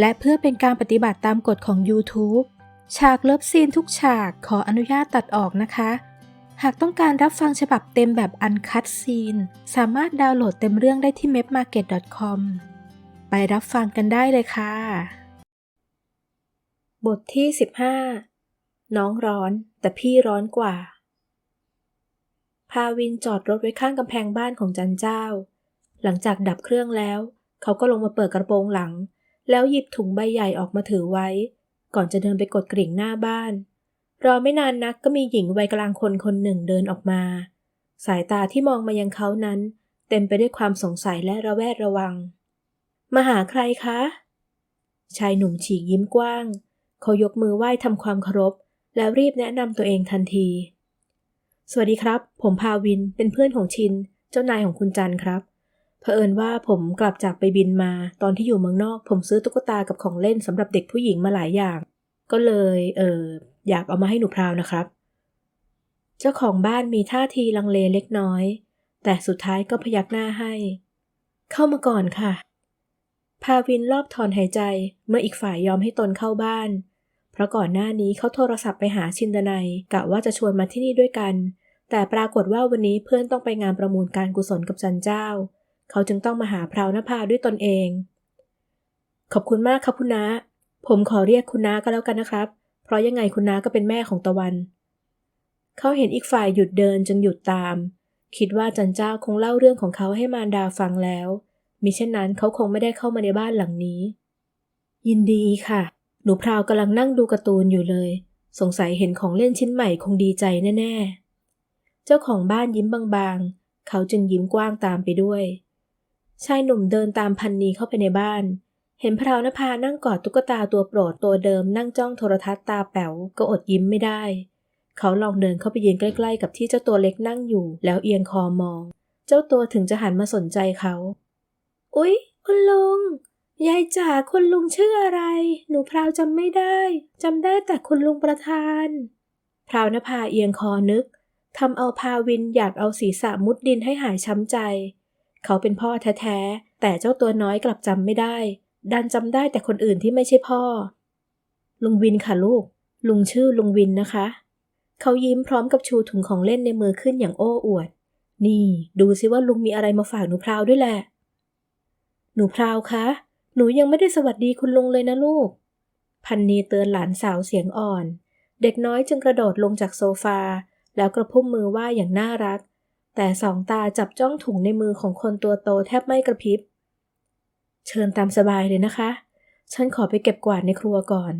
และเพื่อเป็นการปฏิบัติตามกฎของ YouTube ฉากเลิฟซีนทุกฉากขออนุญาตตัดออกนะคะ หากต้องการรับฟังฉบับเต็มแบบอันคัดซีน สามารถดาวน์โหลดเต็มเรื่องได้ที่ mepmarket.com ไปรับฟังกันได้เลยค่ะ บทที่ 15 น้องร้อนแต่พี่ร้อนกว่า พาวินจอดรถไว้ข้างกำแพงบ้านของจันเจ้า หลังจากดับเครื่องแล้ว เขาก็ลงมาเปิดกระโปรงหลัง แล้วหยิบถุงใบใหญ่ออกมาถือไว้ ก่อนจะเดินไปกดกริ่งหน้าบ้าน รอไม่นานนักก็มีหญิงวัยกลางคนคนหนึ่งเดินออกมา สายตาที่มองมายังเขานั้น เต็มไปด้วยความสงสัยและระแวดระวัง มาหาใครคะ ชายหนุ่มฉีกยิ้มกว้าง เขายกมือไหว้ทำความเคารพ แล้วรีบแนะนำตัวเองทันที สวัสดีครับ ผมพาวินเป็นเพื่อนของชิน เจ้านายของคุณจันครับ เผอิญว่าผมกลับจากไปบินมา ตอนที่อยู่เมืองนอก ผมซื้อตุ๊กตากับของเล่นสำหรับเด็กผู้หญิงมาหลายอย่าง ก็เลย เอออยากเอามาให้หนูพราวนะครับ เจ้าของบ้านมีท่าทีลังเลเล็กน้อย แต่สุดท้ายก็พยักหน้าให้ เข้ามาก่อนค่ะ พาวินรอบถอนหายใจเมื่ออีกฝ่ายยอมให้ตนเข้าบ้าน เพราะก่อนหน้านี้เขาโทรศัพท์ไปหาชินดนัยกะว่าจะชวนมาที่นี่ด้วยกัน แต่ปรากฏว่าวันนี้เพื่อนต้องไปงานประมูลการกุศลกับจันเจ้า เขาจึงต้องมาหาพราวนภาด้วยตนเอง ขอบคุณมากครับคุณน้าผมขอเรียกคุณน้าก็แล้วกันนะครับ เพราะยังไงคุณน้าก็เป็นแม่ของตะวัน เขาเห็นอีกฝ่ายหยุดเดินจึงหยุดตาม คิดว่าจันเจ้าคงเล่าเรื่องของเขาให้มารดาฟังแล้วมิเช่นนั้นเขาคงไม่ได้เข้ามาในบ้านหลังนี้ ยินดีค่ะ หนูพราวกำลังนั่งดูการ์ตูนอยู่เลย สงสัยเห็นของเล่นชิ้นใหม่คงดีใจแน่ ๆ เจ้าของบ้านยิ้มบางๆ เขาจึงยิ้มกว้างตามไปด้วย ชายหนุ่มเดินตามพันนีเข้าไปในบ้าน เห็นพราวนภานั่งกอดตุ๊กตาตัวโปรดตัวเดิมนั่งจ้องโทรทัศน์ตาแป๋วก็อดยิ้มไม่ได้ เขาลองเดินเข้าไปยืนใกล้ ๆ กับที่เจ้าตัวเล็กนั่งอยู่ แล้วเอียงคอมอง เจ้าตัวถึงจะหันมาสนใจเขา อุ๊ย คุณลุง ยายจ๋าคุณลุงชื่ออะไร หนูพราวจำไม่ได้จำได้แต่คุณลุงประธาน พราวนภาเอียงคอนึกทำเอาพาวินอยากเอาศีรษะมุดดินให้หายช้ำใจ เขาเป็นพ่อแท้ๆ แต่เจ้าตัวน้อยกลับจำไม่ได้ ดันจำได้แต่คนอื่นที่ไม่ใช่พ่อ ลุงวินค่ะลูก ลุงชื่อลุงวินนะคะ เขายิ้มพร้อมกับชูถุงของเล่นในมือขึ้นอย่างโอ้อวด นี่ดูสิว่าลุงมีอะไรมาฝากหนูพราวด้วยแหละ หนูพราวคะ หนูยังไม่ได้สวัสดีคุณลุงเลยนะลูก พันนีเตือนหลานสาวเสียงอ่อน เด็กน้อยจึงกระโดดลงจากโซฟา แล้วกระพุ่มมือไหว้อย่างน่ารัก แต่สองตาจับจ้องถุงในมือของคนตัวโตแทบไม่กระพริบ เชิญตามสบายเลยนะคะ ฉันขอไปเก็บกวาดในครัวก่อน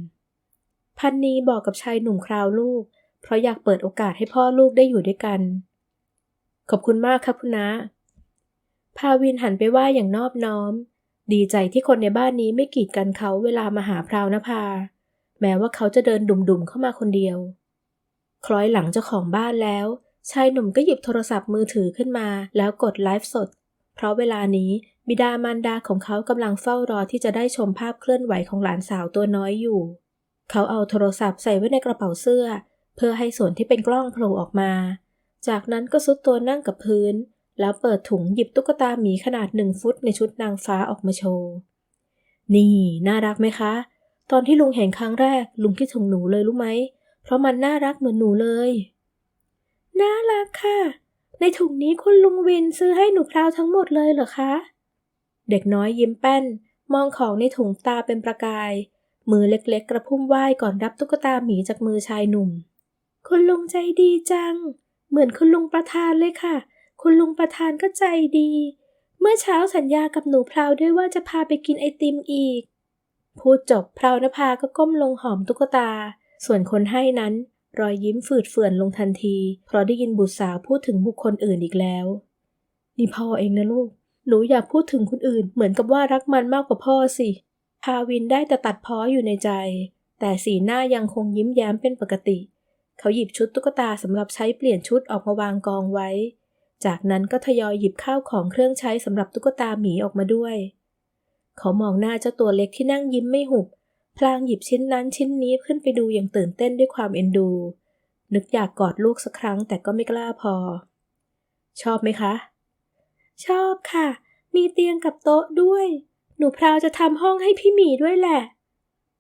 พันนีบอกกับชายหนุ่มคราวลูก เพราะอยากเปิดโอกาสให้พ่อลูกได้อยู่ด้วยกัน ขอบคุณมากครับคุณน้าพาวินหันไปไหว้อย่างนอบน้อม ดีใจที่คนในบ้านนี้ไม่กีดกันเขาเวลามาหาพราวนภา แม้ว่าเขาจะเดินดุ่มๆเข้ามาคนเดียว คล้อยหลังเจ้าของบ้านแล้ว ชายหนุ่มก็หยิบโทรศัพท์มือถือขึ้นมา แล้วกดไลฟ์สด เพราะเวลานี้บิดามารดาของเขากำลังเฝ้ารอที่จะได้ชมภาพเคลื่อนไหวของหลานสาวตัวน้อยอยู่ เขาเอาโทรศัพท์ใส่ไว้ในกระเป๋าเสื้อ เพื่อให้ส่วนที่เป็นกล้องโผล่ออกมา จากนั้นก็ซุดตัวนั่งกับพื้น แล้วเปิดถุงหยิบตุ๊กตาหมีขนาดหนึ่งฟุตในชุดนางฟ้าออกมาโชว์ นี่ น่ารักไหมคะ ตอนที่ลุงเห็นครั้งแรกลุงคิดถึงหนูเลยรู้ไหม เพราะมันน่ารักเหมือนหนูเลย น่ารักค่ะ ในถุงนี้คุณลุงวินซื้อให้หนูพราวทั้งหมดเลยเหรอคะ เด็กน้อยยิ้มแป้น มองของในถุงตาเป็นประกาย มือเล็กๆ กระพุ่มไหว้ก่อนรับตุ๊กตาหมีจากมือชายหนุ่ม คุณลุงใจดีจัง เหมือนคุณลุงประธานเลยค่ะ คุณลุงประธานก็ใจดี เมื่อเช้าสัญญากับหนูพราวด้วยว่าจะพาไปกินไอติมอีกพูดจบพราวนภาก็ก้มลงหอมตุ๊กตา ส่วนคนให้นั้น รอยยิ้มฝืดเฟื่อนลงทันที เพราะได้ยินบุตรสาวพูดถึงบุคคลอื่นอีกแล้ว นี่พ่อเองนะลูก หนูอยากพูดถึงคนอื่น เหมือนกับว่ารักมันมากกว่าพ่อสิ พาวินได้แต่ตัดพ้ออยู่ในใจ แต่สีหน้ายังคงยิ้มแย้มเป็นปกติ เขาหยิบชุดตุ๊กตาสำหรับใช้เปลี่ยนชุดออกมาวางกองไว้ จากนั้นก็ทยอยหยิบข้าวของเครื่องใช้สำหรับตุ๊กตาหมีออกมาด้วย เขามองหน้าเจ้าตัวเล็กที่นั่งยิ้มไม่หุบ พลางหยิบชิ้นนั้นชิ้นนี้ขึ้นไปดูอย่างตื่นเต้นด้วยความเอ็นดู นึกอยากกอดลูกสักครั้งแต่ก็ไม่กล้าพอ ชอบไหมคะ ชอบค่ะ มีเตียงกับโต๊ะด้วย หนูพราวจะทำห้องให้พี่หมีด้วยแหละ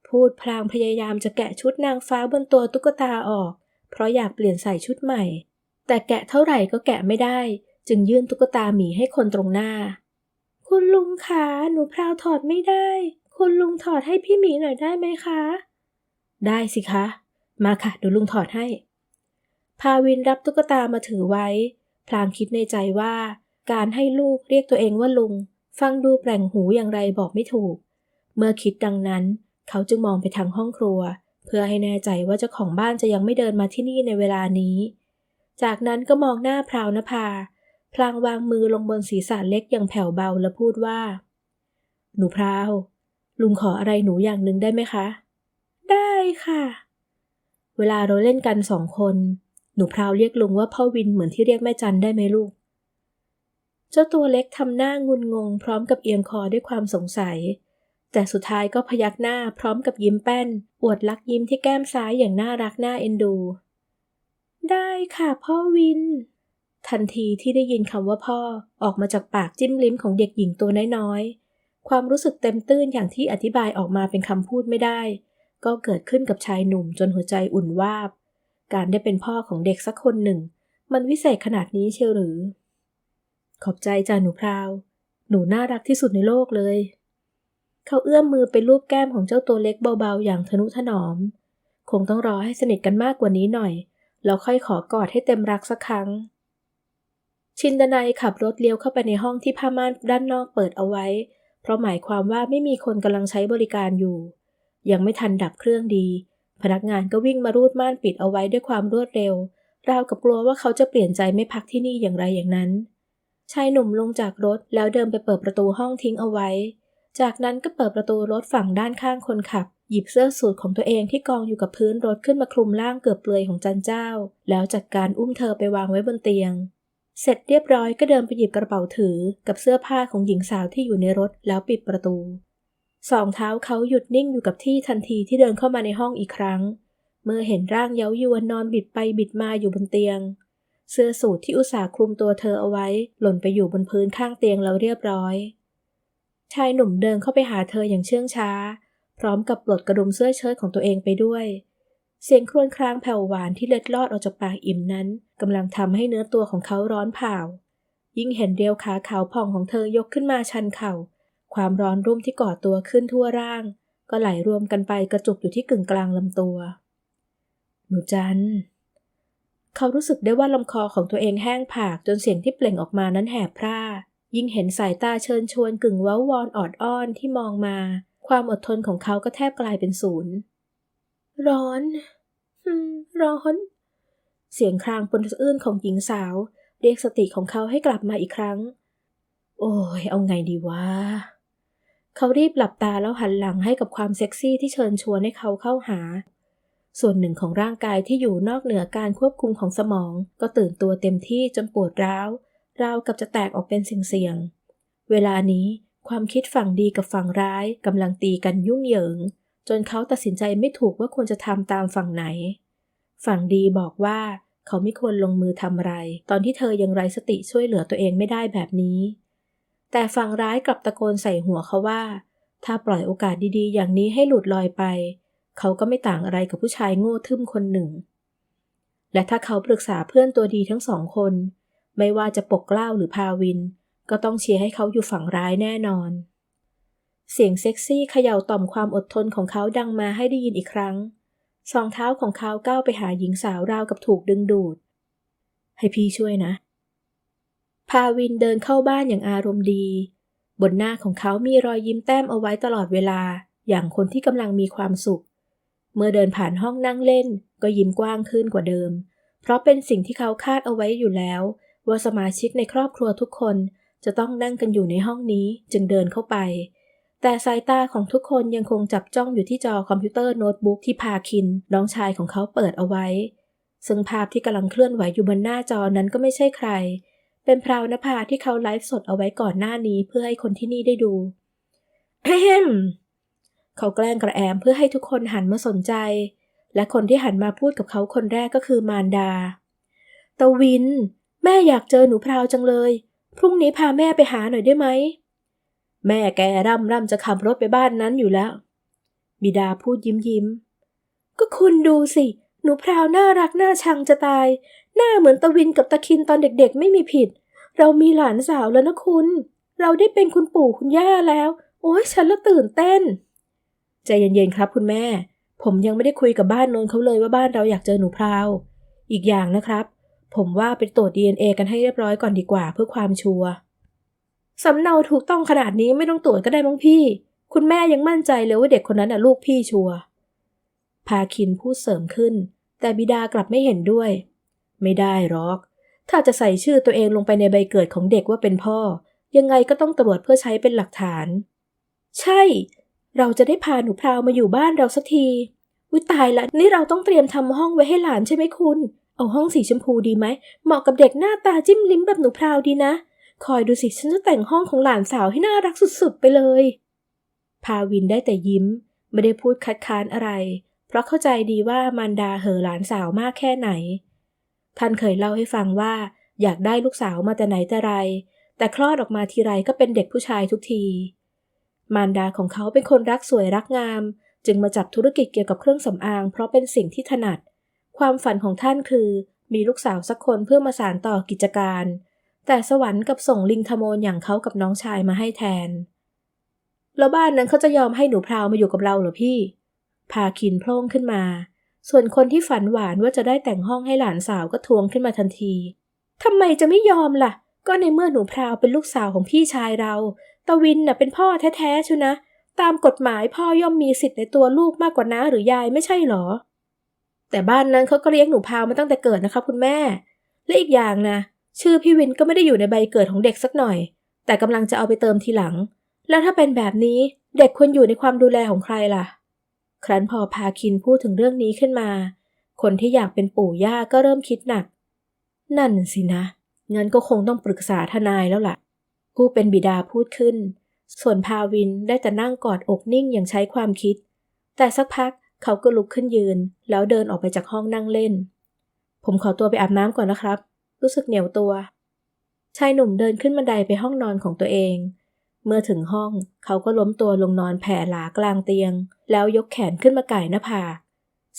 พูดพลางพยายามจะแกะชุดนางฟ้าบนตัวตุ๊กตาออก เพราะอยากเปลี่ยนใส่ชุดใหม่ แต่แกะเท่าไหร่ก็แกะไม่ได้ จึงยื่นตุ๊กตาหมีให้คนตรงหน้า คุณลุงคะหนูพราวถอดไม่ได้ คุณลุงถอดให้พี่หมีหน่อยได้ไหมคะ ได้สิคะ มาค่ะเดี๋ยวลุงถอดให้ พาวินรับตุ๊กตามาถือไว้ พลางคิดในใจว่า การให้ลูกเรียกตัวเองว่าลุง ฟังดูแปลงหูอย่างไรบอกไม่ถูก เมื่อคิดดังนั้น เขาจึงมองไปทางห้องครัว เพื่อให้แน่ใจว่าเจ้าของบ้านจะยังไม่เดินมาที่นี่ในเวลานี้ จากนั้นก็มองหน้าพราวนภาพลางวางมือลงบนศีรษะเล็กอย่างแผ่วเบาและพูดว่า หนูพราว ลุงขออะไรหนูอย่างหนึ่งได้ไหมคะ ได้ค่ะ เวลาเราเล่นกันสองคน หนูพราวเรียกลุงว่าพ่อวินเหมือนที่เรียกแม่จันได้ไหมลูก เจ้าตัวเล็กทำหน้างุนงง พร้อมกับเอียงคอด้วยความสงสัย แต่สุดท้ายก็พยักหน้าพร้อมกับยิ้มแป้น อวดลักยิ้มที่แก้มซ้ายอย่างน่ารักน่าเอ็นดู ได้ค่ะพ่อวิน ทันทีที่ได้ยินคำว่าพ่อออกมาจากปากจิ้มลิ้มของเด็กหญิงตัวน้อยๆ ความรู้สึกเต็มตื้นอย่างที่อธิบายออกมาเป็นคำพูดไม่ได้ ก็เกิดขึ้นกับชายหนุ่มจนหัวใจอุ่นวาบ การได้เป็นพ่อของเด็กสักคนหนึ่ง มันวิเศษขนาดนี้เชียวหรือ ขอบใจจ้าหนูพราว หนูน่ารักที่สุดในโลกเลย เขาเอื้อมมือไปลูบแก้มของเจ้าตัวเล็กเบาๆ อย่างทนุถนอม คงต้องรอให้สนิทกันมากกว่านี้หน่อย แล้วค่อยขอกอดให้เต็มรักสักครั้งชินดนัยขับรถเลี้ยวเข้าไปในห้องที่ผ้าม่านด้านนอกเปิดเอาไว้ เพราะหมายความว่าไม่มีคนกำลังใช้บริการอยู่ ยังไม่ทันดับเครื่องดี พนักงานก็วิ่งมารูดม่านปิดเอาไว้ด้วยความรวดเร็ว ราวกับกลัวว่าเขาจะเปลี่ยนใจไม่พักที่นี่อย่างไรอย่างนั้น ชายหนุ่มลงจากรถแล้วเดินไปเปิดประตูห้องทิ้งเอาไว้ จากนั้นก็เปิดประตูรถฝั่งด้านข้างคนขับ หยิบเสื้อสูทของตัวเองที่กองอยู่กับพื้นรถขึ้นมาคลุมร่างเกือบเปลือยของจันเจ้า แล้วจัดการอุ้มเธอไปวางไว้บนเตียง เสร็จเรียบร้อยก็เดินไปหยิบกระเป๋าถือกับเสื้อผ้าของหญิงสาวที่อยู่ในรถแล้วปิดประตู สองเท้าเขาหยุดนิ่งอยู่กับที่ทันทีที่เดินเข้ามาในห้องอีกครั้ง เมื่อเห็นร่างเย้ายวนนอนบิดไปบิดมาอยู่บนเตียง เสื้อสูทที่อุตส่าห์คลุมตัวเธอเอาไว้ หล่นไปอยู่บนพื้นข้างเตียงแล้วเรียบร้อย ชายหนุ่มเดินเข้าไปหาเธออย่างเชื่องช้า พร้อมกับปลดกระดุมเสื้อเชิ้ตของตัวเองไปด้วย เสียงครวญครางแผ่วหวานที่เล็ดลอดออกจากปากอิ่มนั้นกำลังทำให้เนื้อตัวของเขาร้อนเผายิ่งเห็นเรียวขาขาวผ่องของเธอยกขึ้นมาชันเข่า ความร้อนรุ่มที่ก่อตัวขึ้นทั่วร่าง ก็ไหลรวมกันไปกระจุกอยู่ที่กึ่งกลางลำตัว หนูจัน เขารู้สึกได้ว่าลำคอของตัวเองแห้งผากจนเสียงที่เปล่งออกมานั้นแหบพร่า ยิ่งเห็นสายตาเชิญชวนกึ่งเว้าวอนออดอ้อนที่มองมา ความอดทนของเขาก็แทบกลายเป็นศูนย์ ร้อน ร้อน เสียงครางปนสะอื้นของหญิงสาว เรียกสติของเขาให้กลับมาอีกครั้ง โอ้ย เอาไงดีวะ เขารีบหลับตาแล้วหันหลังให้กับความเซ็กซี่ที่เชิญชวนให้เขาเข้าหา ส่วนหนึ่งของร่างกายที่อยู่นอกเหนือการควบคุมของสมอง ก็ตื่นตัวเต็มที่จนปวดร้าว ราวกับจะแตกออกเป็นสิ่งเสี่ยง เวลานี้ความคิดฝั่งดีกับฝั่งร้ายกำลังตีกันยุ่งเหยิง จนเขาตัดสินใจไม่ถูกว่าควรจะทำตามฝั่งไหน ฝั่งดีบอกว่าเขาไม่ควรลงมือทำอะไร ตอนที่เธอยังไร้สติช่วยเหลือตัวเองไม่ได้แบบนี้ แต่ฝั่งร้ายกลับตะโกนใส่หัวเขาว่า ถ้าปล่อยโอกาสดีๆ อย่างนี้ให้หลุดลอยไป เขาก็ไม่ต่างอะไรกับผู้ชายโง่ทึ่มคนหนึ่ง และถ้าเขาปรึกษาเพื่อนตัวดีทั้งสองคน ไม่ว่าจะปกเกล้าหรือพาวิน ก็ต้องเชียร์ให้เขาอยู่ฝั่งร้ายแน่นอน เสียงเซ็กซี่เขย่าต่อมความอดทนของเขาดังมาให้ได้ยินอีกครั้ง สองเท้าของเขาก้าวไปหาหญิงสาวราวกับถูกดึงดูด ให้พี่ช่วยนะ พาวินเดินเข้าบ้านอย่างอารมณ์ดี บนหน้าของเขามีรอยยิ้มแต้มเอาไว้ตลอดเวลา อย่างคนที่กำลังมีความสุข เมื่อเดินผ่านห้องนั่งเล่น ก็ยิ้มกว้างขึ้นกว่าเดิม เพราะเป็นสิ่งที่เขาคาดเอาไว้อยู่แล้ว ว่าสมาชิกในครอบครัวทุกคนจะต้องนั่งกันอยู่ในห้องนี้จึงเดินเข้าไป แต่สายตาของทุกคนยังคงจับจ้องอยู่ที่จอคอมพิวเตอร์โน้ตบุ๊กที่พาคิน น้องชายของเขาเปิดเอาไว้ ซึ่งภาพที่กำลังเคลื่อนไหวอยู่บนหน้าจอนั้นก็ไม่ใช่ใคร เป็นพราวนภาที่เขาไลฟ์สดเอาไว้ก่อนหน้านี้เพื่อให้คนที่นี่ได้ดูเฮ้มเขาแกล้งกระแอมเพื่อให้ทุกคนหันมาสนใจ และคนที่หันมาพูดกับเขาคนแรกก็คือมารดา ตะวิน แม่อยากเจอหนูพราวจังเลย พรุ่งนี้พาแม่ไปหาหน่อยได้ไหม แม่แกร่ำร่ำจะขับรถไปบ้านนั้นอยู่แล้ว บิดาพูดยิ้มยิ้ม ก็คุณดูสิ หนูพราวน่ารักน่าชังจะตาย หน้าเหมือนตะวินกับตะคินตอนเด็กๆ ไม่มีผิด เรามีหลานสาวแล้วนะคุณ เราได้เป็นคุณปู่คุณย่าแล้ว โอ้ยฉันละตื่นเต้น ใจเย็นๆครับคุณแม่ ผมยังไม่ได้คุยกับบ้านโนนเขาเลยว่าบ้านเราอยากเจอหนูพราว อีกอย่างนะครับ ผมว่าไปตรวจ DNA กันให้เรียบร้อยก่อนดีกว่าเพื่อความชัวร์ สำเนาถูกต้องขนาดนี้ไม่ต้องตรวจก็ได้มั้งพี่ คุณแม่ยังมั่นใจเลยว่าเด็กคนนั้นน่ะลูกพี่ชัว พาคินพูดเสริมขึ้น แต่บิดากลับไม่เห็นด้วย ไม่ได้หรอก ถ้าจะใส่ชื่อตัวเองลงไปในใบเกิดของเด็กว่าเป็นพ่อ ยังไงก็ต้องตรวจเพื่อใช้เป็นหลักฐาน ใช่ เราจะได้พาหนูพราวมาอยู่บ้านเราสักทีวิตายละ นี่เราต้องเตรียมทำห้องไว้ให้หลานใช่ไหมคุณ เอาห้องสีชมพูดีไหม เหมาะกับเด็กหน้าตาจิ้มลิ้มแบบหนูพราวดีนะ คอยดูสิฉันจะแต่งห้องของหลานสาวให้น่ารักสุดๆไปเลย พาวินได้แต่ยิ้ม ไม่ได้พูดคัดค้านอะไร เพราะเข้าใจดีว่ามารดาเหอหลานสาวมากแค่ไหน ท่านเคยเล่าให้ฟังว่า อยากได้ลูกสาวมาแต่ไหนแต่ไร แต่คลอดออกมาทีไรก็เป็นเด็กผู้ชายทุกที มารดาของเขาเป็นคนรักสวยรักงาม จึงมาจับธุรกิจเกี่ยวกับเครื่องสำอาง เพราะเป็นสิ่งที่ถนัด ความฝันของท่านคือ มีลูกสาวสักคนเพื่อมาสานต่อกิจการ แต่สวรรค์กับส่งลิงทโมนอย่างเขากับน้องชายมาให้แทน แล้วบ้านนั้นเขาจะยอมให้หนูพราวมาอยู่กับเราเหรอพี่ พาคินโพล่งขึ้นมา ส่วนคนที่ฝันหวานว่าจะได้แต่งห้องให้หลานสาวก็ทวงขึ้นมาทันทีทำไมจะไม่ยอมล่ะ ก็ในเมื่อหนูพราวเป็นลูกสาวของพี่ชายเราตวินน่ะเป็นพ่อแท้ๆชุนะ ตามกฎหมายพ่อย่อมมีสิทธิ์ในตัวลูกมากกว่าน้าหรือยายไม่ใช่หรอ แต่บ้านนั้นเขาก็เลี้ยงหนูพราวมาตั้งแต่เกิดนะคะคุณแม่ และอีกอย่างนะ ชื่อพี่วินก็ไม่ได้อยู่ในใบเกิดของเด็กสักหน่อย แต่กำลังจะเอาไปเติมทีหลัง แล้วถ้าเป็นแบบนี้เด็กควรอยู่ในความดูแลของใครล่ะ ครั้นพอพาคินพูดถึงเรื่องนี้ขึ้นมา คนที่อยากเป็นปู่ย่าก็เริ่มคิดหนัก นั่นสินะงั้นก็คงต้องปรึกษาทนายแล้วล่ะ ผู้เป็นบิดาพูดขึ้น ส่วนพาวินได้แต่นั่งกอดอกนิ่งอย่างใช้ความคิด แต่สักพักเขาก็ลุกขึ้นยืน แล้วเดินออกไปจากห้องนั่งเล่น ผมขอตัวไปอาบน้ำก่อนนะครับ รู้สึกเหนียวตัว ชายหนุ่มเดินขึ้นบันไดไปห้องนอนของตัวเอง เมื่อถึงห้องเขาก็ล้มตัวลงนอนแผ่หลากลางเตียง แล้วยกแขนขึ้นมาไก่หน้าผาก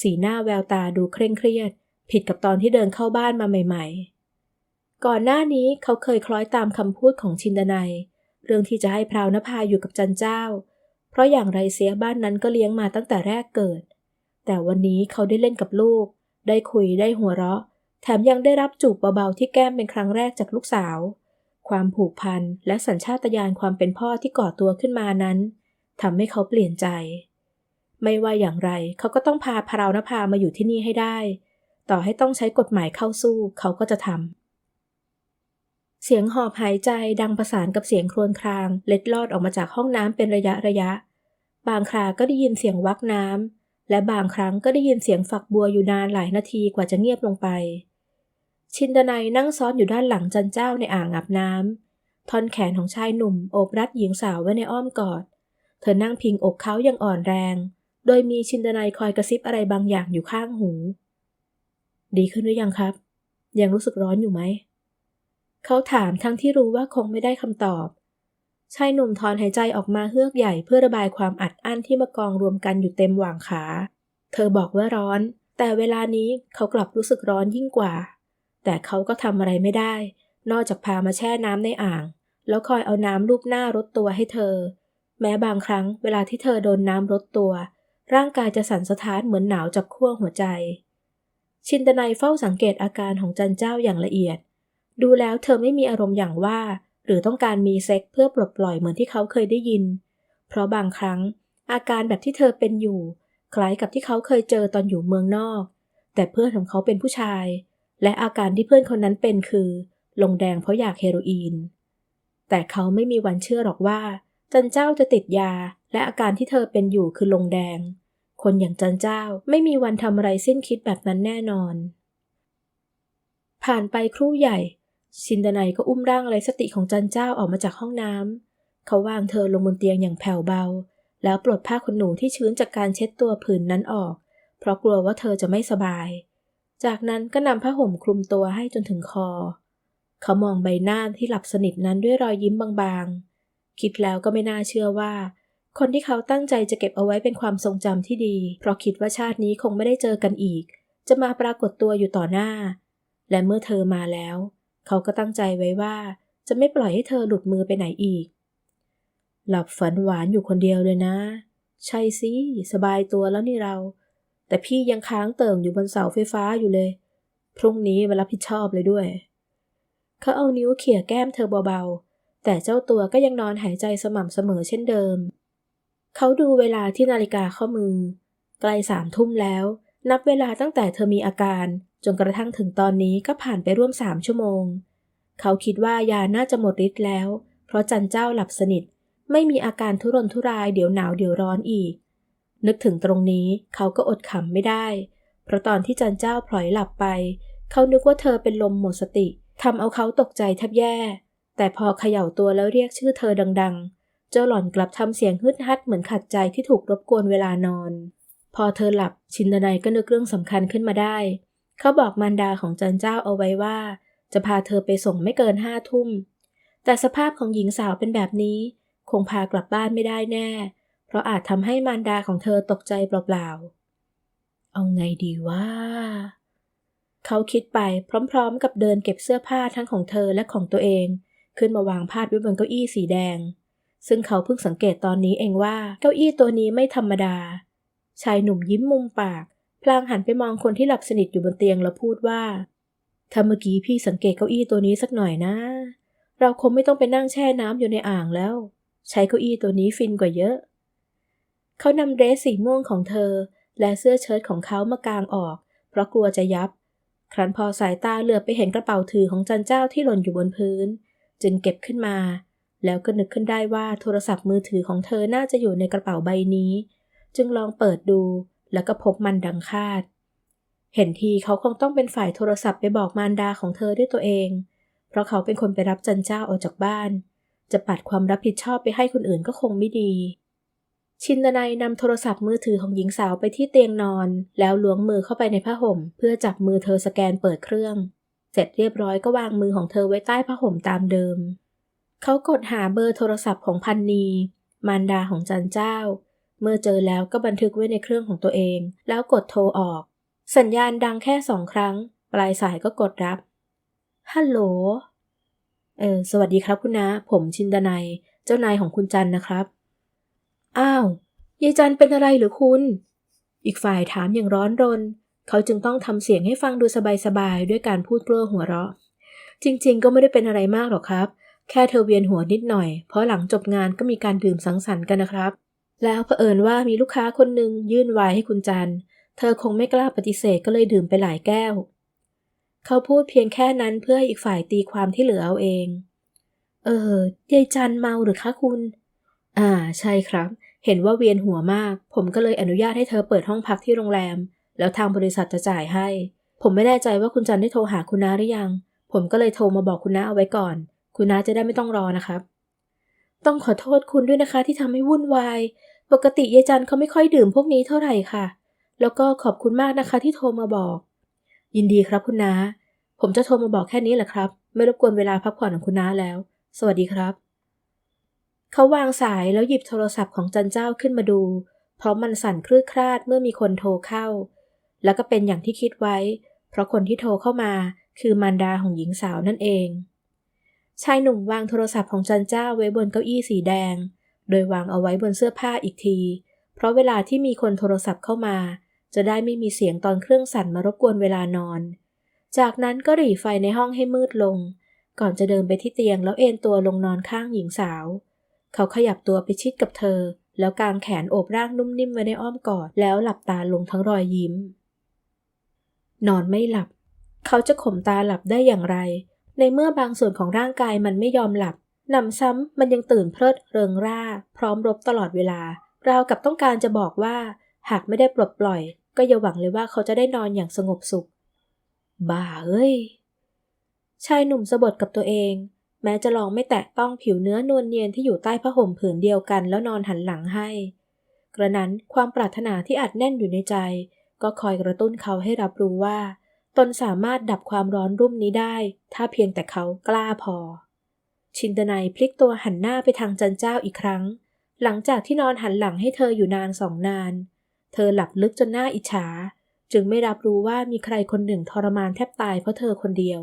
สีหน้าแววตาดูเคร่งเครียด ผิดกับตอนที่เดินเข้าบ้านมาใหม่ ๆ ก่อนหน้านี้เขาเคยคล้อยตามคำพูดของชินดนัยเรื่องที่จะให้พราวนภาอยู่กับจันเจ้า เพราะอย่างไรเสียบ้านนั้นก็เลี้ยงมาตั้งแต่แรกเกิด แต่วันนี้เขาได้เล่นกับลูก ได้คุยได้หัวเราะ แถมยังได้รับจูบเบาๆที่แก้มเป็นครั้งแรกจากลูกสาว ความผูกพันและสัญชาตญาณความเป็นพ่อที่ก่อตัวขึ้นมานั้นทำให้เขาเปลี่ยนใจ ไม่ว่าอย่างไรเขาก็ต้องพาพราวนภามาอยู่ที่นี่ให้ได้ ต่อให้ต้องใช้กฎหมายเข้าสู้เขาก็จะทำเสียงหอบหายใจดังประสานกับเสียงครวญคราง เล็ดลอดออกมาจากห้องน้ำเป็นระยะระยะ บางคราก็ได้ยินเสียงวักน้ำและบางครั้งก็ได้ยินเสียงฝักบัวอยู่นานหลายนาทีกว่าจะเงียบลงไป ชินดนัยนั่งซ้อนอยู่ด้านหลังจันเจ้าในอ่างอาบน้ำท่อนแขนของชายหนุ่มโอบรัดหญิงสาวไว้ในอ้อมกอด เธอนั่งพิงอกเขาอย่างอ่อนแรง โดยมีชินดนัยคอยกระซิบอะไรบางอย่างอยู่ข้างหู ดีขึ้นหรือยังครับ ยังรู้สึกร้อนอยู่ไหม เขาถามทั้งที่รู้ว่าคงไม่ได้คำตอบ ชายหนุ่มถอนหายใจออกมาเฮือกใหญ่เพื่อระบายความอัดอั้นที่มากองรวมกันอยู่เต็มหว่างขา เธอบอกว่าร้อน แต่เวลานี้เขากลับรู้สึกร้อนยิ่งกว่า แต่เขาก็ทำอะไรไม่ได้ นอกจากพามาแช่น้ำในอ่าง แล้วคอยเอาน้ำลูบหน้ารดตัวให้เธอ แม้บางครั้งเวลาที่เธอโดนน้ำรดตัว ร่างกายจะสั่นสะท้านเหมือนหนาวจับขั้วหัวใจ ชินตนายเฝ้าสังเกตอาการของจันเจ้าอย่างละเอียด ดูแล้วเธอไม่มีอารมณ์อย่างว่า หรือต้องการมีเซ็กเพื่อปลดปล่อยเหมือนที่เขาเคยได้ยิน เพราะบางครั้ง อาการแบบที่เธอเป็นอยู่ คล้ายกับที่เขาเคยเจอตอนอยู่เมืองนอก แต่เพื่อนของเขาเป็นผู้ชาย และอาการที่เพื่อนคนนั้นเป็นคือ ลงแดงเพราะอยากเฮโรอีน แต่เขาไม่มีวันเชื่อหรอกว่า จันเจ้าจะติดยา และอาการที่เธอเป็นอยู่คือลงแดง คนอย่างจันเจ้าไม่มีวันทำอะไรสิ้นคิดแบบนั้นแน่นอน ผ่านไปครู่ใหญ่ ชินดนัยก็อุ้มร่างไรสติของจันเจ้าออกมาจากห้องน้ำเขาวางเธอลงบนเตียงอย่างแผ่วเบา แล้วปลดผ้าขนหนูที่ชื้นจากการเช็ดตัวผืนนั้นออก เพราะกลัวว่าเธอจะไม่สบาย จากนั้นก็นำผ้าห่มคลุมตัวให้จนถึงคอ เขามองใบหน้าที่หลับสนิทนั้นด้วยรอยยิ้มบางๆ คิดแล้วก็ไม่น่าเชื่อว่า คนที่เขาตั้งใจจะเก็บเอาไว้เป็นความทรงจำที่ดี เพราะคิดว่าชาตินี้คงไม่ได้เจอกันอีก จะมาปรากฏตัวอยู่ต่อหน้า และเมื่อเธอมาแล้ว เขาก็ตั้งใจไว้ว่า จะไม่ปล่อยให้เธอหลุดมือไปไหนอีก หลับฝันหวานอยู่คนเดียวเลยนะ ใช่สิสบายตัวแล้วนี่เรา แต่พี่ยังค้างเติ่งอยู่บนเสาไฟฟ้าอยู่เลย พรุ่งนี้มารับผิดชอบเลยด้วย เขาเอานิ้วเขี่ยแก้มเธอเบาๆ แต่เจ้าตัวก็ยังนอนหายใจสม่ำเสมอเช่นเดิม เขาดูเวลาที่นาฬิกาข้อมือ ใกล้สามทุ่มแล้ว นับเวลาตั้งแต่เธอมีอาการจนกระทั่งถึงตอนนี้ก็ผ่านไปร่วมสามชั่วโมง เขาคิดว่ายาน่าจะหมดฤทธิ์แล้ว เพราะจันเจ้าหลับสนิท ไม่มีอาการทุรนทุรายเดี๋ยวหนาวเดี๋ยวร้อนอีก นึกถึงตรงนี้เขาก็อดขำไม่ได้ เพราะตอนที่จันเจ้าพลอยหลับไป เขานึกว่าเธอเป็นลมหมดสติทำเอาเขาตกใจแทบแย่ แต่พอเขย่าตัวแล้วเรียกชื่อเธอดัง ๆ เจ้าหล่อนกลับทำเสียงฮึดฮัดเหมือนขัดใจที่ถูกรบกวนเวลานอน พอเธอหลับชินดนัยก็นึกเรื่องสำคัญขึ้นมาได้ เขาบอกมารดาของจันเจ้าเอาไว้ว่า จะพาเธอไปส่งไม่เกินห้าทุ่ม แต่สภาพของหญิงสาวเป็นแบบนี้ คงพากลับบ้านไม่ได้แน่ ราะอาจทำให้มารดาของเธอตกใจเปล่าๆ เอาไงดีวะเขาคิดไปพร้อมๆ กับเดินเก็บเสื้อผ้าทั้งของเธอและของตัวเอง ขึ้นมาวางพาดไว้บนเก้าอี้สีแดง ซึ่งเขาเพิ่งสังเกตตอนนี้เองว่าเก้าอี้ตัวนี้ไม่ธรรมดา ชายหนุ่มยิ้มมุมปาก พลางหันไปมองคนที่หลับสนิทอยู่บนเตียงแล้วพูดว่าถ้าเมื่อกี้พี่สังเกตเก้าอี้ตัวนี้สักหน่อยนะ เราคงไม่ต้องไปนั่งแช่น้ำอยู่ในอ่างแล้ว ใช้เก้าอี้ตัวนี้ฟินกว่าเยอะ เขานำเดรสสีม่วงของเธอ และเสื้อเชิ้ตของเขามากางออก เพราะกลัวจะยับ ครั้นพอสายตาเหลือบไปเห็นกระเป๋าถือของจันเจ้าที่หล่นอยู่บนพื้น จึงเก็บขึ้นมา แล้วก็นึกขึ้นได้ว่าโทรศัพท์มือถือของเธอน่าจะอยู่ในกระเป๋าใบนี้ จึงลองเปิดดู แล้วก็พบมันดังคาด เห็นทีเขาคงต้องเป็นฝ่ายโทรศัพท์ไปบอกมารดาของเธอด้วยตัวเอง เพราะเขาเป็นคนไปรับจันเจ้าออกจากบ้าน จะปัดความรับผิดชอบไปให้คนอื่นก็คงไม่ดี ชินดนัยนำโทรศัพท์มือถือของหญิงสาวไปที่เตียงนอน แล้วล้วงมือเข้าไปในผ้าห่ม เพื่อจับมือเธอสแกนเปิดเครื่อง เสร็จเรียบร้อยก็วางมือของเธอไว้ใต้ผ้าห่มตามเดิม เขากดหาเบอร์โทรศัพท์ของพันนี มารดาของจันเจ้า เมื่อเจอแล้วก็บันทึกไว้ในเครื่องของตัวเอง แล้วกดโทรออก สัญญาณดังแค่สองครั้ง ปลายสายก็กดรับฮัลโหลเออสวัสดีครับคุณนะผมชินดนัยเจ้านายของคุณจันนะครับ อ้าว ยายจันเป็นอะไรหรือคุณ อีกฝ่ายถามอย่างร้อนรน เขาจึงต้องทำเสียงให้ฟังดูสบายๆ ด้วยการพูดกลัวหัวเราะ จริงๆ ก็ไม่ได้เป็นอะไรมากหรอกครับ แค่เธอเวียนหัวนิดหน่อย เพราะหลังจบงานก็มีการดื่มสังสรรค์กันนะครับ แล้วเผอิญว่ามีลูกค้าคนหนึ่งยื่นไวน์ให้คุณจัน เธอคงไม่กล้าปฏิเสธก็เลยดื่มไปหลายแก้ว เขาพูดเพียงแค่นั้นเพื่อให้อีกฝ่ายตีความที่เหลือเอาเอง เออยายจันเมาหรือคะคุณ อ่า ใช่ครับ เห็นว่าเวียนหัวมาก ผมก็เลยอนุญาตให้เธอเปิดห้องพักที่โรงแรม แล้วทางบริษัทจะจ่ายให้ ผมไม่แน่ใจว่าคุณจันได้โทรหาคุณน้าหรือยัง ผมก็เลยโทรมาบอกคุณน้าเอาไว้ก่อน คุณน้าจะได้ไม่ต้องรอนะครับ ต้องขอโทษคุณด้วยนะคะ ที่ทำให้วุ่นวาย ปกติยายจันเขาไม่ค่อยดื่มพวกนี้เท่าไหร่ค่ะ แล้วก็ขอบคุณมากนะคะที่โทรมาบอก ยินดีครับคุณน้า ผมจะโทรมาบอกแค่นี้แหละครับ ไม่รบกวนเวลาพักผ่อนของคุณน้าแล้ว สวัสดีครับ เขาวางสายแล้วหยิบโทรศัพท์ของจันเจ้าขึ้นมาดู เพราะมันสั่นคลืดคลาดเมื่อมีคนโทรเข้า แล้วก็เป็นอย่างที่คิดไว้ เพราะคนที่โทรเข้ามาคือมารดาของหญิงสาวนั่นเอง ชายหนุ่มวางโทรศัพท์ของจันเจ้าไว้บนเก้าอี้สีแดง โดยวางเอาไว้บนเสื้อผ้าอีกที เพราะเวลาที่มีคนโทรศัพท์เข้ามา จะได้ไม่มีเสียงตอนเครื่องสั่นมารบกวนเวลานอน จากนั้นก็หรี่ไฟในห้องให้มืดลง ก่อนจะเดินไปที่เตียงแล้วเอนตัวลงนอนข้างหญิงสาว เขาขยับตัวไปชิดกับเธอ แล้วกางแขนโอบร่างนุ่มนิ่มไว้ในอ้อมกอด แล้วหลับตาลงทั้งรอยยิ้ม นอนไม่หลับ เขาจะข่มตาหลับได้อย่างไร ในเมื่อบางส่วนของร่างกายมันไม่ยอมหลับหนำซ้ำมันยังตื่นเพลิดเริงร่า พร้อมรบตลอดเวลา ราวกับต้องการจะบอกว่า หากไม่ได้ปลดปล่อย ก็อย่าหวังเลยว่าเขาจะได้นอนอย่างสงบสุข บ้าเอ้ย ชายหนุ่มสะบดกับตัวเอง แม้จะลองไม่แตะต้องผิวเนื้อนวลเนียนที่อยู่ใต้ผ้าห่มผืนเดียวกันแล้วนอนหันหลังให้ กระนั้นความปรารถนาที่อัดแน่นอยู่ในใจ ก็คอยกระตุ้นเขาให้รับรู้ว่า ตนสามารถดับความร้อนรุ่มนี้ได้ ถ้าเพียงแต่เขากล้าพอ ชินตนายพลิกตัวหันหน้าไปทางจันเจ้าอีกครั้ง หลังจากที่นอนหันหลังให้เธออยู่นานสองนาน เธอหลับลึกจนหน้าอิจฉา จึงไม่รับรู้ว่ามีใครคนหนึ่งทรมานแทบตายเพราะเธอคนเดียว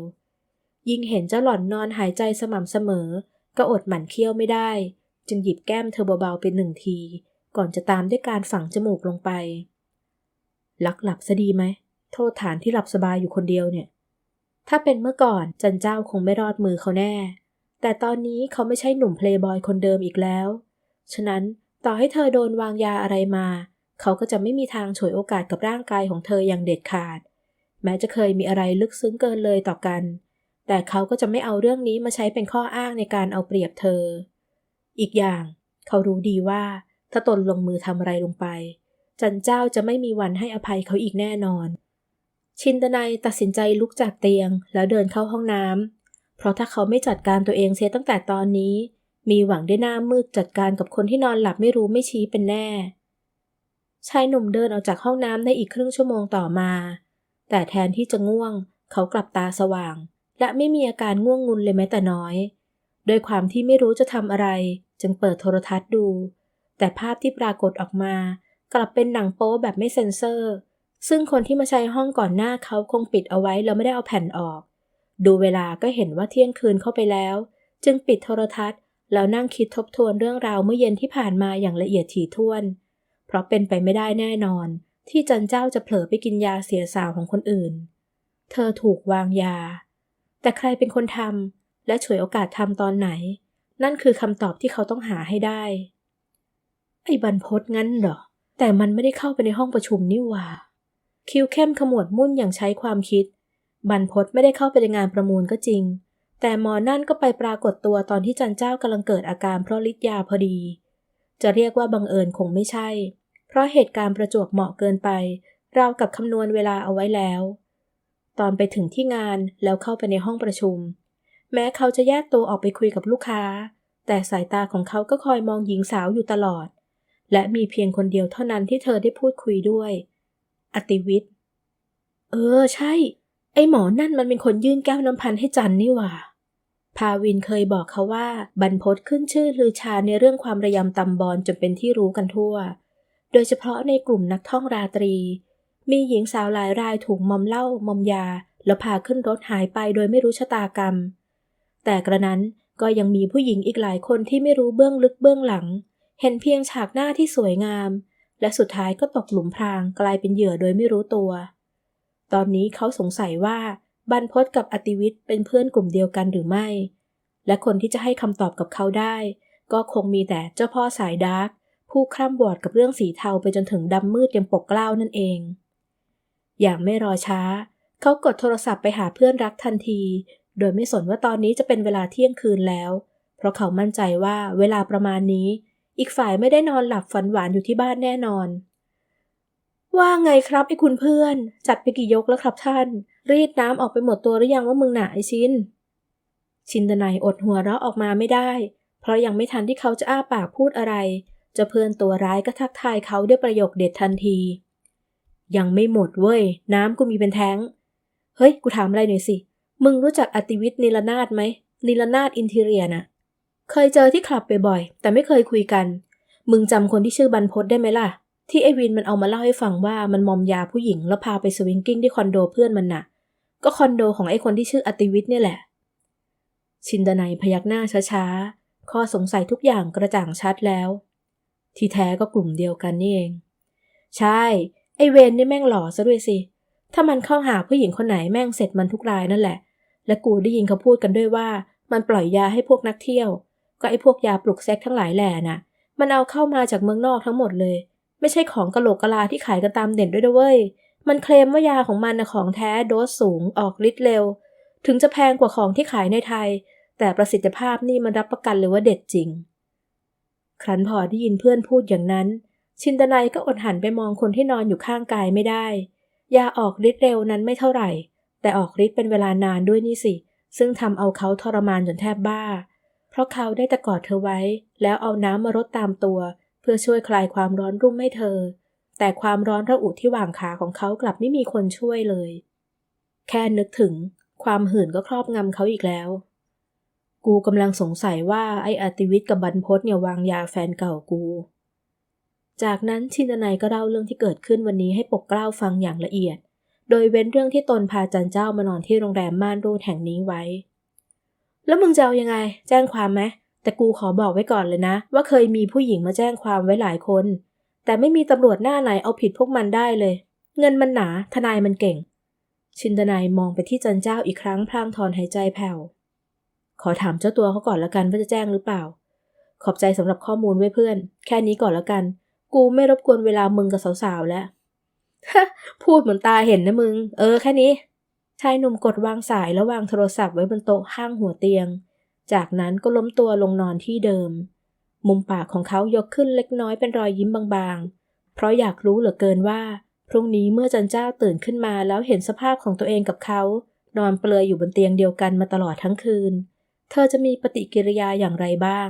ยิ่งเห็นเจ้าหล่อนนอนหายใจสม่ำเสมอ ก็อดหมั่นเคี้ยวไม่ได้ จึงหยิบแก้มเธอเบาๆเป็นหนึ่งที ก่อนจะตามด้วยการฝังจมูกลงไปลักหลับซะดีไหม โทษฐานที่หลับสบายอยู่คนเดียวเนี่ย ถ้าเป็นเมื่อก่อนจันเจ้าคงไม่รอดมือเขาแน่ แต่ตอนนี้เขาไม่ใช่หนุ่มเพลย์บอยคนเดิมอีกแล้ว ฉะนั้นต่อให้เธอโดนวางยาอะไรมา เขาก็จะไม่มีทางฉวยโอกาสกับร่างกายของเธออย่างเด็ดขาด แม้จะเคยมีอะไรลึกซึ้งเกินเลยต่อกัน แต่เขาก็จะไม่เอาเรื่องนี้มาใช้เป็นข้ออ้างในการเอาเปรียบเธอ อีกอย่าง เขารู้ดีว่า ถ้าตนลงมือทำอะไรลงไป จันเจ้าจะไม่มีวันให้อภัยเขาอีกแน่นอน ชินตนายตัดสินใจลุกจากเตียงแล้วเดินเข้าห้องน้ำเพราะถ้าเขาไม่จัดการตัวเองเสียตั้งแต่ตอนนี้ มีหวังได้หน้ามืดจัดการกับคนที่นอนหลับไม่รู้ไม่ชี้เป็นแน่ ชายหนุ่มเดินออกจากห้องน้ำในอีกครึ่งชั่วโมงต่อมา แต่แทนที่จะง่วง เขากลับตาสว่าง และไม่มีอาการง่วงงุนเลยแม้แต่น้อย โดยความที่ไม่รู้จะทำอะไร จึงเปิดโทรทัศน์ดู แต่ภาพที่ปรากฏออกมา กลับเป็นหนังโป๊แบบไม่เซ็นเซอร์ ซึ่งคนที่มาใช้ห้องก่อนหน้าเขาคงปิดเอาไว้แล้วไม่ได้เอาแผ่นออก ดูเวลาก็เห็นว่าเที่ยงคืนเข้าไปแล้ว จึงปิดโทรทัศน์ แล้วนั่งคิดทบทวนเรื่องราวเมื่อเย็นที่ผ่านมาอย่างละเอียดถี่ถ้วน เพราะเป็นไปไม่ได้แน่นอน ที่จันเจ้าจะเผลอไปกินยาเสียสาวของคนอื่น เธอถูกวางยา แต่ใครเป็นคนทำและฉวยโอกาสทำตอนไหน นั่นคือคำตอบที่เขาต้องหาให้ได้ ไอ้บรรพศงั้นเหรอ แต่มันไม่ได้เข้าไปในห้องประชุมนี่หว่า คิวเข้มขมวดมุ่นอย่างใช้ความคิด บรรพศไม่ได้เข้าไปในงานประมูลก็จริง แต่หมอนั่นก็ไปปรากฏตัวตอนที่จันเจ้ากำลังเกิดอาการเพราะฤทธิ์ยาพอดี จะเรียกว่าบังเอิญคงไม่ใช่ เพราะเหตุการณ์ประจวบเหมาะเกินไปเรากับคำนวณเวลาเอาไว้แล้ว ตอนไปถึงที่งานแล้วเข้าไปในห้องประชุม แม้เขาจะแยกตัวออกไปคุยกับลูกค้า แต่สายตาของเขาก็คอยมองหญิงสาวอยู่ตลอด และมีเพียงคนเดียวเท่านั้นที่เธอได้พูดคุยด้วย อติวิทย์ เออ ใช่ ไอหมอนั่นมันเป็นคนยื่นแก้วน้ำพันให้จันนี่หว่า พาวินเคยบอกเขาว่า บรรพศขึ้นชื่อลือชาในเรื่องความระยำตำบอลจนเป็นที่รู้กันทั่ว โดยเฉพาะในกลุ่มนักท่องราตรี มีหญิงสาวหลายรายถูกมอมเหล้ามอมยา แล้วพาขึ้นรถหายไปโดยไม่รู้ชะตากรรม แต่กระนั้นก็ยังมีผู้หญิงอีกหลายคนที่ไม่รู้เบื้องลึกเบื้องหลัง เห็นเพียงฉากหน้าที่สวยงาม และสุดท้ายก็ตกหลุมพรางกลายเป็นเหยื่อโดยไม่รู้ตัว ตอนนี้เขาสงสัยว่าบรรพศกับอติวิทย์เป็นเพื่อนกลุ่มเดียวกันหรือไม่ และคนที่จะให้คำตอบกับเขาได้ ก็คงมีแต่เจ้าพ่อสายดาร์กผู้คร่ำวอดกับเรื่องสีเทาไปจนถึงดำมืดยังปกเกล้านั่นเอง อย่างไม่รอช้า เขากดโทรศัพท์ไปหาเพื่อนรักทันที โดยไม่สนว่าตอนนี้จะเป็นเวลาเที่ยงคืนแล้ว เพราะเขามั่นใจว่าเวลาประมาณนี้ อีกฝ่ายไม่ได้นอนหลับฝันหวานอยู่ที่บ้านแน่นอน ว่าไงครับไอ้คุณเพื่อน จัดไปกี่ยกแล้วครับท่าน รีดน้ำออกไปหมดตัวหรือยังว่ามึงหนาไอชินชินตนายอดหัวเราะออกมาไม่ได้ เพราะยังไม่ทันที่เขาจะอ้าปากพูดอะไร จะเพื่อนตัวร้ายก็ทักทายเขาด้วยประโยคเด็ดทันที ยังไม่หมดเว้ย น้ำกูมีเป็นแท้ง เฮ้ย กูถามอะไรหน่อยสิ มึงรู้จักอติวิทย์นิลนาดไหมนิลนาดอินเทเรียน่ะ เคยเจอที่คลับบ่อยๆ แต่ไม่เคยคุยกัน มึงจำคนที่ชื่อบรรพศได้ไหมล่ะ ที่ไอวินมันเอามาเล่าให้ฟังว่ามันมอมยาผู้หญิงแล้วพาไปสวิงกิ้งที่คอนโดเพื่อนมันน่ะ ก็คอนโดของไอคนที่ชื่ออติวิทย์เนี่ยแหละ ชินดนัยพยักหน้าช้าๆ ข้อสงสัยทุกอย่างกระจ่างชัดแล้ว ที่แท้ก็กลุ่มเดียวกันนี่เอง ใช่ เวนนี่แม่งหล่อซะด้วยสิ ถ้ามันเข้าหาผู้หญิงคนไหนแม่งเสร็จมันทุกรายนั่นแหละ และกูได้ยินเขาพูดกันด้วยว่า มันปล่อยยาให้พวกนักเที่ยว ก็ไอพวกยาปลุกเซ็กทั้งหลายแหล่น่ะ มันเอาเข้ามาจากเมืองนอกทั้งหมดเลย ไม่ใช่ของกะโหลกกะลาที่ขายกันตามเด่นด้วยนะเว้ย มันเคลมว่ายาของมันนะของแท้โดสสูงออกฤทธิ์เร็ว ถึงจะแพงกว่าของที่ขายในไทย แต่ประสิทธิภาพนี่มันรับประกันเลยว่าเด็ดจริง ครั้นพอได้ยินเพื่อนพูดอย่างนั้น ชินตนายก็อดหันไปมองคนที่นอนอยู่ข้างกายไม่ได้ ยาออกฤทธิ์เร็วนั้นไม่เท่าไหร่ แต่ออกฤทธิ์เป็นเวลานานด้วยนี่สิ ซึ่งทำเอาเขาทรมานจนแทบบ้า เพราะเขาได้แต่กอดเธอไว้ แล้วเอาน้ำมารดตามตัว เพื่อช่วยคลายความร้อนรุ่มให้เธอ แต่ความร้อนระอุที่หว่างขาของเขากลับไม่มีคนช่วยเลย แค่นึกถึง ความหื่นก็ครอบงำเขาอีกแล้ว กูกำลังสงสัยว่าไอ้อติวิทย์กับบรรพศเนี่ยวางยาแฟนเก่ากู จากนั้นชินตนายก็เล่าเรื่องที่เกิดขึ้นวันนี้ให้ปกเกล้าฟังอย่างละเอียด โดยเว้นเรื่องที่ตนพาจันเจ้ามานอนที่โรงแรมม่านรูดแห่งนี้ไว้ แล้วมึงจะเอายังไง แจ้งความไหมแต่กูขอบอกไว้ก่อนเลยนะ ว่าเคยมีผู้หญิงมาแจ้งความไว้หลายคน แต่ไม่มีตำรวจหน้าไหนเอาผิดพวกมันได้เลย เงินมันหนาทนายมันเก่ง ชินตนายมองไปที่จันเจ้าอีกครั้งพลางถอนหายใจแผ่วขอถามเจ้าตัวเขาก่อนละกันว่าจะแจ้งหรือเปล่า ขอบใจสำหรับข้อมูลไว้เพื่อน แค่นี้ก่อนละกัน กูไม่รบกวนเวลามึงกับสาวๆแล้ว พูดเหมือนตาเห็นนะมึง เออแค่นี้ ชายหนุ่มกดวางสายแล้ววางโทรศัพท์ไว้บนโต๊ะข้างหัวเตียง จากนั้นก็ล้มตัวลงนอนที่เดิม มุมปากของเขายกขึ้นเล็กน้อยเป็นรอยยิ้มบางๆ เพราะอยากรู้เหลือเกินว่า พรุ่งนี้เมื่อจันเจ้าตื่นขึ้นมาแล้วเห็นสภาพของตัวเองกับเขา นอนเปลือยอยู่บนเตียงเดียวกันมาตลอดทั้งคืน เธอจะมีปฏิกิริยาอย่างไรบ้าง